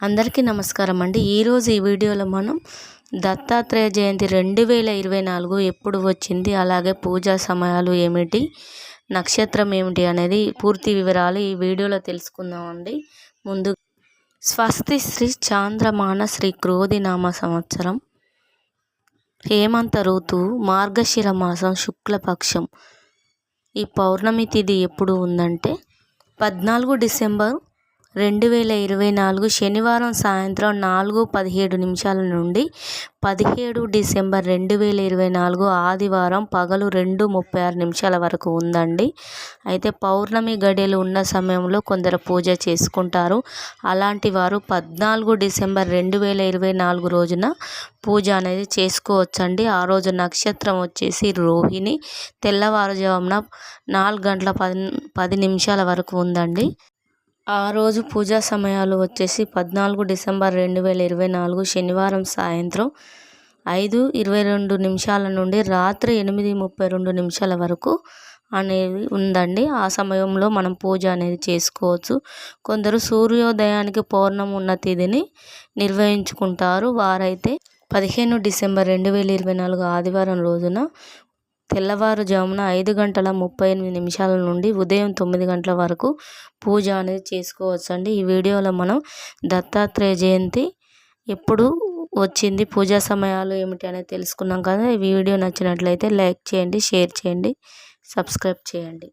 అందరికీ నమస్కారం అండి. ఈరోజు ఈ వీడియోలో మనం దత్తాత్రేయ జయంతి రెండు వేల ఇరవై నాలుగు ఎప్పుడు వచ్చింది? అలాగే పూజా సమయాలు ఏమిటి? నక్షత్రం ఏమిటి? అనేది పూర్తి వివరాలు ఈ వీడియోలో తెలుసుకుందామండి ముందు స్వస్తి శ్రీ చాంద్రమాన శ్రీ క్రోధినామ సంవత్సరం. హేమంత ఋతువు మార్గశిర మాసం శుక్లపక్షం. ఈ పౌర్ణమి తిథి ఎప్పుడు ఉందంటే పద్నాలుగు డిసెంబర్ రెండు వేల ఇరవై నాలుగు శనివారం సాయంత్రం నాలుగు పదిహేడు నిమిషాల నుండి పదిహేడు డిసెంబర్ రెండు వేల ఇరవై నాలుగు ఆదివారం పగలు రెండు ముప్పై ఆరు నిమిషాల వరకు ఉందండి. అయితే పౌర్ణమి గడియలు ఉన్న సమయంలో కొందరు పూజ చేసుకుంటారు. అలాంటి వారు పద్నాలుగు డిసెంబర్ రెండు వేల ఇరవై నాలుగు రోజున పూజ అనేది చేసుకోవచ్చండి. ఆ రోజు నక్షత్రం వచ్చేసి రోహిణి. తెల్లవారుజామున నాలుగు గంటల పది పది నిమిషాల వరకు ఉందండి. ఆ రోజు పూజా సమయాలు వచ్చేసి పద్నాలుగు డిసెంబర్ రెండు వేల ఇరవై నాలుగు శనివారం సాయంత్రం ఐదు ఇరవై రెండు నిమిషాల నుండి రాత్రి ఎనిమిది ముప్పై రెండు నిమిషాల వరకు అనేది ఉందండి. ఆ సమయంలో మనం పూజ అనేది చేసుకోవచ్చు. కొందరు సూర్యోదయానికి పౌర్ణం ఉన్న తిథిని నిర్వహించుకుంటారు. వారైతే పదిహేను డిసెంబర్ రెండు వేల ఇరవై నాలుగు ఆదివారం రోజున తెల్లవారుజామున ఐదు గంటల ముప్పై ఎనిమిది నిమిషాల నుండి ఉదయం తొమ్మిది గంటల వరకు పూజ అనేది చేసుకోవచ్చు అండి ఈ వీడియోలో మనం దత్తాత్రేయ జయంతి ఎప్పుడు వచ్చింది పూజా సమయాలు ఏమిటి అనేది తెలుసుకున్నాం కదా. ఈ వీడియో నచ్చినట్లయితే లైక్ చేయండి షేర్ చేయండి సబ్స్క్రైబ్ చేయండి.